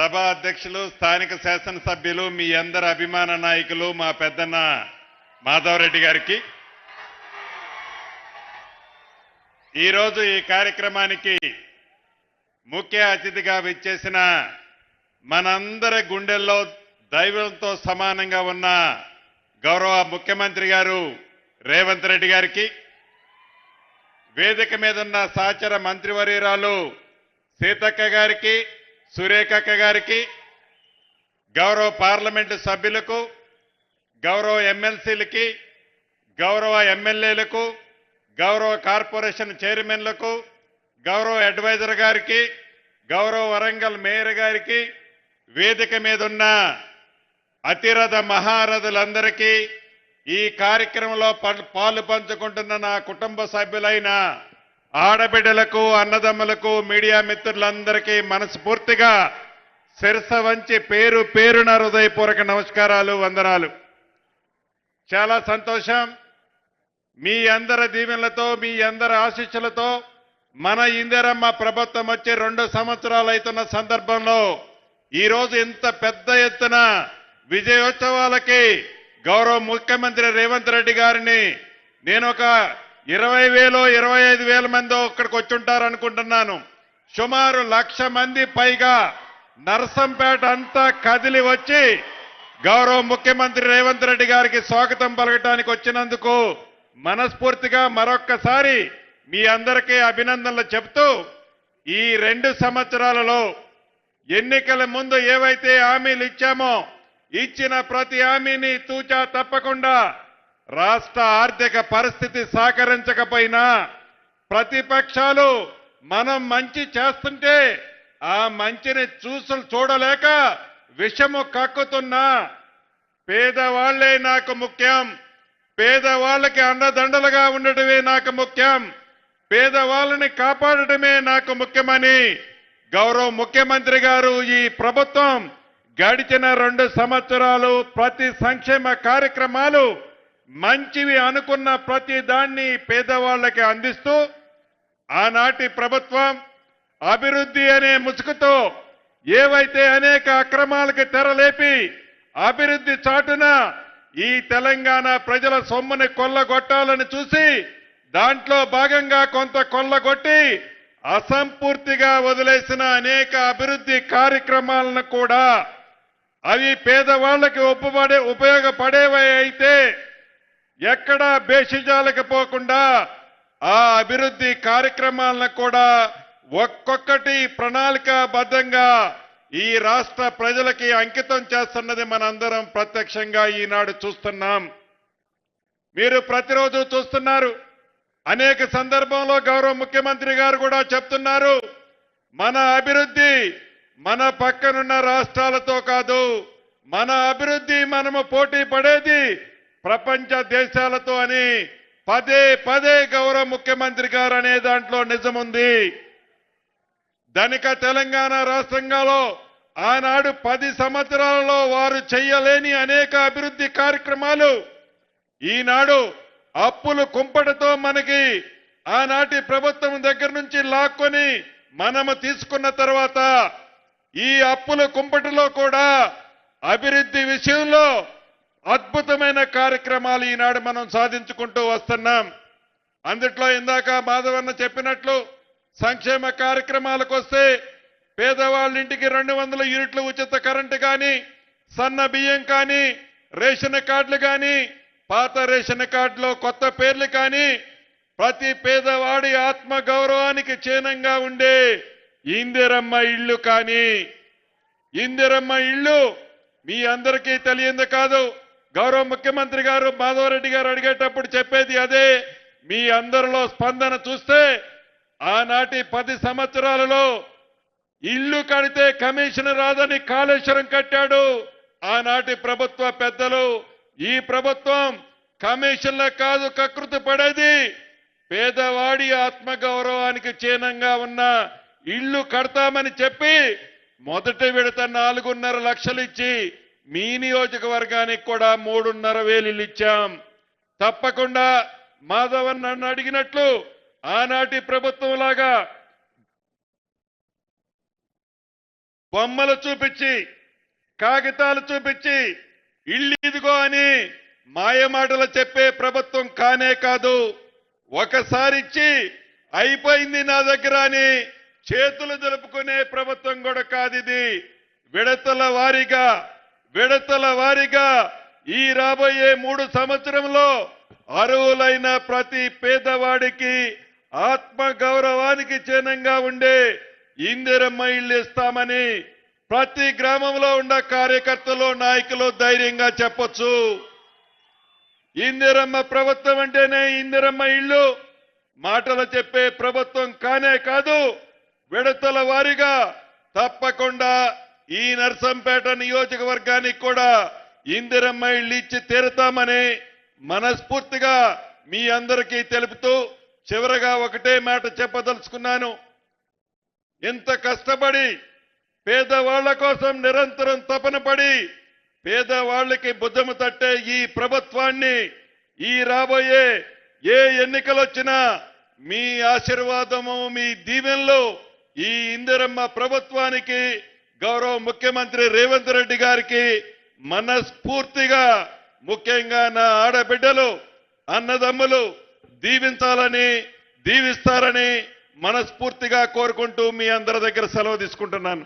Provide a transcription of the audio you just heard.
సభ అధ్యక్షులు స్థానిక శాసనసభ్యులు మీ అందరి అభిమాన నాయకులు మా పెద్దన్న మాధవరెడ్డి గారికి. ఈరోజు ఈ కార్యక్రమానికి ముఖ్య అతిథిగా విచ్చేసిన మనందరి గుండెల్లో దైవంతో సమానంగా ఉన్న గౌరవ ముఖ్యమంత్రి గారు రేవంత్ రెడ్డి గారికి వేదిక మీద ఉన్న సహచర మంత్రివర్యురాలు సీతక్క గారికి సురేఖక్క గారికి గౌరవ పార్లమెంటు సభ్యులకు గౌరవ ఎమ్మెల్సీలకి గౌరవ ఎమ్మెల్యేలకు గౌరవ కార్పొరేషన్ చైర్మన్లకు గౌరవ అడ్వైజర్ గారికి గౌరవ వరంగల్ మేయర్ గారికి వేదిక మీద ఉన్న అతిరథ మహారథులందరికీ ఈ కార్యక్రమంలో పాలు పంచుకుంటున్న నా కుటుంబ సభ్యులైన ఆడబిడ్డలకు అన్నదమ్ములకు మీడియా మిత్రులందరికీ మనస్ఫూర్తిగా శిరస వంచి పేరు పేరున హృదయపూర్వక నమస్కారాలు వందనాలు. చాలా సంతోషం. మీ అందరి దీవెనలతో మీ అందరి ఆశీస్సులతో మన ఇందిరమ్మ ప్రభుత్వం వచ్చి రెండు సంవత్సరాలు అవుతున్న సందర్భంలో ఈరోజు ఇంత పెద్ద ఎత్తున విజయోత్సవాలకి గౌరవ ముఖ్యమంత్రి రేవంత్ రెడ్డి గారిని నేను ఒక ఇరవై వేలో ఇరవై ఐదు వేల మందో ఇక్కడికి వచ్చుంటారు అనుకుంటున్నాను సుమారు లక్ష మంది పైగా నర్సంపేట అంతా కదిలి వచ్చి గౌరవ ముఖ్యమంత్రి రేవంత్ రెడ్డి గారికి స్వాగతం పలకటానికి వచ్చినందుకు మనస్ఫూర్తిగా మరొక్కసారి మీ అందరికీ అభినందనలు చెప్తూ ఈ రెండు సంవత్సరాలలో ఎన్నికల ముందు ఏవైతే హామీలు ఇచ్చామో ఇచ్చిన ప్రతి హామీని తూచా తప్పకుండా రాష్ట్ర ఆర్థిక పరిస్థితి సహకరించకపోయినా ప్రతిపక్షాలు మనం మంచి చేస్తుంటే ఆ మంచిని చూసులు చూడలేక విషము కక్కుతున్నా పేదవాళ్ళే నాకు ముఖ్యం. పేదవాళ్ళకి అండదండలుగా ఉండటమే నాకు ముఖ్యం. పేదవాళ్ళని కాపాడటమే నాకు ముఖ్యమని గౌరవ ముఖ్యమంత్రి గారు ఈ ప్రభుత్వం గడిచిన రెండు సంవత్సరాలు ప్రతి సంక్షేమ కార్యక్రమాలు మంచివి అనుకున్న ప్రతి దాన్ని పేదవాళ్ళకి అందిస్తూ ఆనాటి ప్రభుత్వం అభివృద్ధి అనే ముసుగుతో ఏవైతే అనేక అక్రమాలకు తెరలేపి అభివృద్ధి చాటున ఈ తెలంగాణ ప్రజల సొమ్ముని కొల్లగొట్టాలని చూసి దాంట్లో భాగంగా కొంత కొల్లగొట్టి అసంపూర్తిగా వదిలేసిన అనేక అభివృద్ధి కార్యక్రమాలను కూడా అవి పేదవాళ్ళకి ఉపపడే ఉపయోగపడేవై అయితే ఎక్కడా బేషిజాలకు పోకుండా ఆ అభివృద్ధి కార్యక్రమాలను కూడా ఒక్కొక్కటి ప్రణాళికాబద్ధంగా ఈ రాష్ట్ర ప్రజలకి అంకితం చేస్తున్నది మనందరం ప్రత్యక్షంగా ఈనాడు చూస్తున్నాం. మీరు ప్రతిరోజు చూస్తున్నారు. అనేక సందర్భంలో గౌరవ ముఖ్యమంత్రి గారు కూడా చెప్తున్నారు. మన అభివృద్ధి మన పక్కనున్న రాష్ట్రాలతో కాదు మన అభివృద్ధి మనము పోటీ పడేది ప్రపంచ దేశాలతో అని పదే పదే గౌరవ ముఖ్యమంత్రి గారు అనే దాంట్లో నిజముంది. ధనిక తెలంగాణ రాష్ట్రంగాలో ఆనాడు పది సంవత్సరాలలో వారు చేయలేని అనేక అభివృద్ధి కార్యక్రమాలు ఈనాడు అప్పులు కుంపటతో మనకి ఆనాటి ప్రభుత్వం దగ్గర నుంచి లాక్కొని మనము తీసుకున్న తర్వాత ఈ అప్పుల కుంపటిలో కూడా అభివృద్ధి విషయంలో అద్భుతమైన కార్యక్రమాలు ఈనాడు మనం సాధించుకుంటూ వస్తున్నాం. అందుట్లో ఇందాక మాధవన్న చెప్పినట్లు సంక్షేమ కార్యక్రమాలకు వస్తే పేదవాళ్ళ ఇంటికి రెండు వందల యూనిట్లు ఉచిత కరెంటు కానీ సన్న బియ్యం కానీ రేషన్ కార్డులు కానీ పాత రేషన్ కార్డులో కొత్త పేర్లు కానీ ప్రతి పేదవాడి ఆత్మ గౌరవానికి చిహ్నంగా ఉండే ఇందిరమ్మ ఇల్లు కానీ. ఇందిరమ్మ ఇల్లు మీ అందరికీ తెలియంది కాదు. గౌరవ ముఖ్యమంత్రి గారు మాధవరెడ్డి గారు అడిగేటప్పుడు చెప్పేది అదే. మీ అందరిలో స్పందన చూస్తే ఆనాటి పది సంవత్సరాలలో ఇల్లు కడితే కమిషన్ రాదని కాళేశ్వరం కట్టాడు. ఆనాటి ప్రభుత్వ పెద్దలు ఈ ప్రభుత్వం కమిషన్ల కాదు కకృతి పడేది. పేదవాడి ఆత్మగౌరవానికి చిహ్నంగా ఉన్న ఇల్లు కడతామని చెప్పి మొదటి విడత నాలుగున్నర లక్షలు ఇచ్చి మీ నియోజకవర్గానికి కూడా మూడున్నర వేలు ఇచ్చాం. తప్పకుండా మాధవన్ నన్ను అడిగినట్లు ఆనాటి ప్రభుత్వం లాగా బొమ్మలు చూపించి కాగితాలు చూపించి ఇల్లు ఇదిగో అని మాయమాటలు చెప్పే ప్రభుత్వం కానే కాదు. ఒకసారి ఇచ్చి అయిపోయింది నా దగ్గర అని చేతులు జరుపుకునే ప్రభుత్వం కూడా కాదు ఇది. విడతల వారీగా విడతల వారీగా ఈ రాబోయే మూడు సంవత్సరంలో అరువులైన ప్రతి పేదవాడికి ఆత్మ గౌరవానికి చిహ్నంగా ఉండే ఇందిరమ్మ ఇల్లు ఇస్తామని ప్రతి గ్రామంలో ఉన్న కార్యకర్తలు నాయకులు ధైర్యంగా చెప్పొచ్చు. ఇందిరమ్మ ప్రభుత్వం అంటేనే ఇందిరమ్మ ఇల్లు. మాటలు చెప్పే ప్రభుత్వం కానే కాదు విడతల వారీగా తప్పకుండా ఈ నర్సంపేట నియోజకవర్గానికి కూడా ఇందిరమ్మ ఇళ్ళు ఇచ్చి తీరుతామని మనస్ఫూర్తిగా మీ అందరికీ తెలుపుతూ చివరగా ఒకటే మాట చెప్పదలుచుకున్నాను. ఇంత కష్టపడి పేదవాళ్ళ కోసం నిరంతరం తపన పడి పేదవాళ్ళకి బుద్ధము తట్టే ఈ ప్రభుత్వాన్ని ఈ రాబోయే ఏ ఎన్నికలు వచ్చినా మీ ఆశీర్వాదము మీ దీవెనలు ఈ ఇందిరమ్మ ప్రభుత్వానికి గౌరవ ముఖ్యమంత్రి రేవంత్ రెడ్డి గారికి మనస్ఫూర్తిగా ముఖ్యంగా నా ఆడబిడ్డలు అన్నదమ్ములు దీవించాలని దీవిస్తారని మనస్ఫూర్తిగా కోరుకుంటూ మీ అందరి దగ్గర సెలవు తీసుకుంటున్నాను.